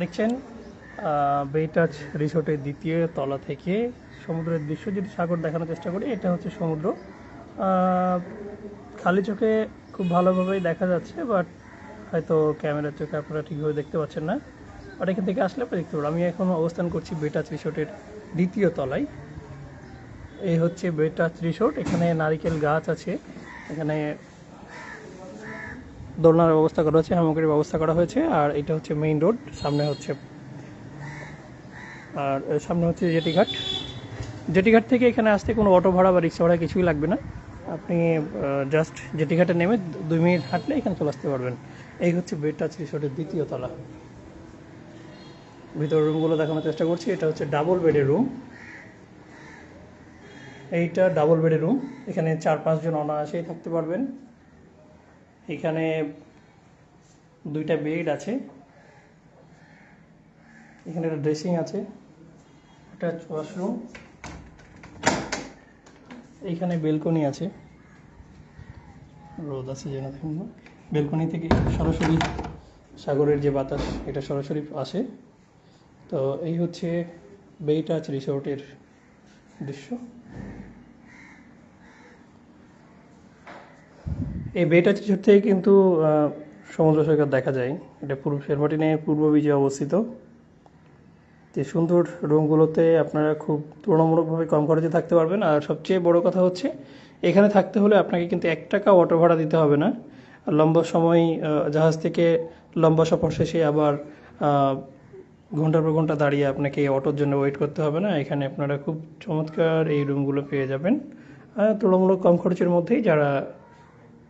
দেখছেন বেটাচ রিসোর্টের দ্বিতীয় তলা থেকে সমুদ্রের দৃশ্য যদি সাগর দেখানোর চেষ্টা করি, এটা হচ্ছে সমুদ্র। খালি চোখে খুব ভালোভাবেই দেখা যাচ্ছে বাট হয়তো ক্যামেরার চোখে আপনারা ঠিকভাবে দেখতে পাচ্ছেন না। বাট এখান থেকে আসলে আপনি দেখতে পারবেন। আমি এখন অবস্থান করছি বেটাচ রিসোর্টের দ্বিতীয় তলায়। এই হচ্ছে বেটাচ রিসোর্ট এখানে নারিকেল গাছ আছে। এখানে দোলনার ব্যবস্থা করা হয়েছে হামাগুড়ির ব্যবস্থা করা হয়েছে, আর এটা হচ্ছে মেইন রোড সামনে হচ্ছে, আর সামনে হচ্ছে জেটিঘাট। জেটিঘাট থেকে এখানে আসতে কোনো অটো ভাড়া বা রিক্সা ভাড়া কিছুই লাগবে না। আপনি জাস্ট জেটিঘাটে নেমে দুই মিনিট হাঁটলে এখানে চলে আসতে পারবেন। এই হচ্ছে বেড টাচ রিসোর্টের দ্বিতীয় তলা। ভিতরের রুমগুলো দেখানোর চেষ্টা করছি। এটা হচ্ছে ডাবল বেডের রুম এইটা ডাবল বেডের রুম এখানে চার পাঁচজন অনায়াসেই থাকতে পারবেন। এখানে দুইটা বেড আছে। এখানে একটা ড্রেসিং আছে, একটা ওয়াশরুম এইখানে বেলকনি আছে। রোদ আছে যেন দেখুন বেলকনি থেকে সরাসরি সাগরের যে বাতাস, এটা সরাসরি আসে। তো এই হচ্ছে বেইটাচ রিসোর্টের দৃশ্য। এই বেটাচ রিসোর্ট থেকে কিন্তু সমুদ্র সৈকত দেখা যায়। এটা পূর্ব শেরমাটিনের পূর্ব বীজে অবস্থিত। যে সুন্দর রুমগুলোতে আপনারা খুব তুলনামূলকভাবে কম খরচে থাকতে পারবেন। আর সবচেয়ে বড় কথা হচ্ছে, এখানে থাকতে হলে আপনাকে কিন্তু এক টাকা অটো ভাড়া দিতে হবে না। লম্বা সময় জাহাজ থেকে লম্বা সফর শেষে আবার ঘণ্টার পর ঘণ্টা দাঁড়িয়ে আপনাকে এই অটোর জন্য ওয়েট করতে হবে না। এখানে আপনারা খুব চমৎকার এই রুমগুলো পেয়ে যাবেন। তুলনামূলক কম খরচের মধ্যেই যারা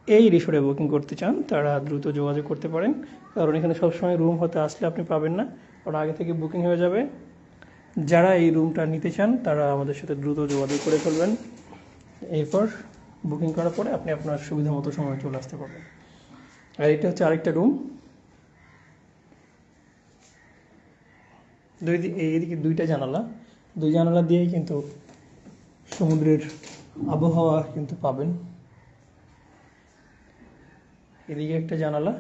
এই রিসোর্টে বুকিং করতে চান, তারা দ্রুত যোগাযোগ করতে পারেন। কারণ এখানে সবসময় রুম হতে আসলে আপনি পাবেন না। কারণ আগে থেকে বুকিং হয়ে যাবে। যারা এই রুমটা নিতে চান, তারা আমাদের সাথে দ্রুত যোগাযোগ করে ফেলবেন। এরপর বুকিং করার পরে আপনি আপনার সুবিধা মতো সময় চলে আসতে পারবেন। আর এটা হচ্ছে আরেকটা রুম। দুই এইদিকে দুইটা জানালা। দুই জানালা দিয়েই কিন্তু সমুদ্রের আবহাওয়া কিন্তু পাবেন। এদিকে একটা জানালা,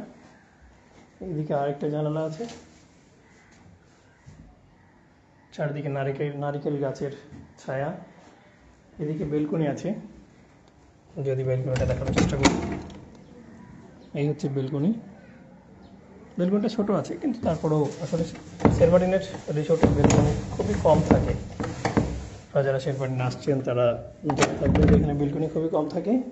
এদিকে আরেকটা জানালা আছে। চারদিকে নারিকেল নারিকেল গাছের ছায়া। এদিকে বেলকনি আছে। যদি বেলকনিটা দেখানোর চেষ্টা করি। এই হচ্ছে বেলকনি। বেলকনিটা ছোট আছে, কিন্তু তারপরেও আসলে শেরবাটিনের রিসোর্টের বেলকনি খুবই কম থাকে। যারা শেরবাটিন আসছেন তারা থাকবেন এখানে বেলকনি খুবই কম থাকে।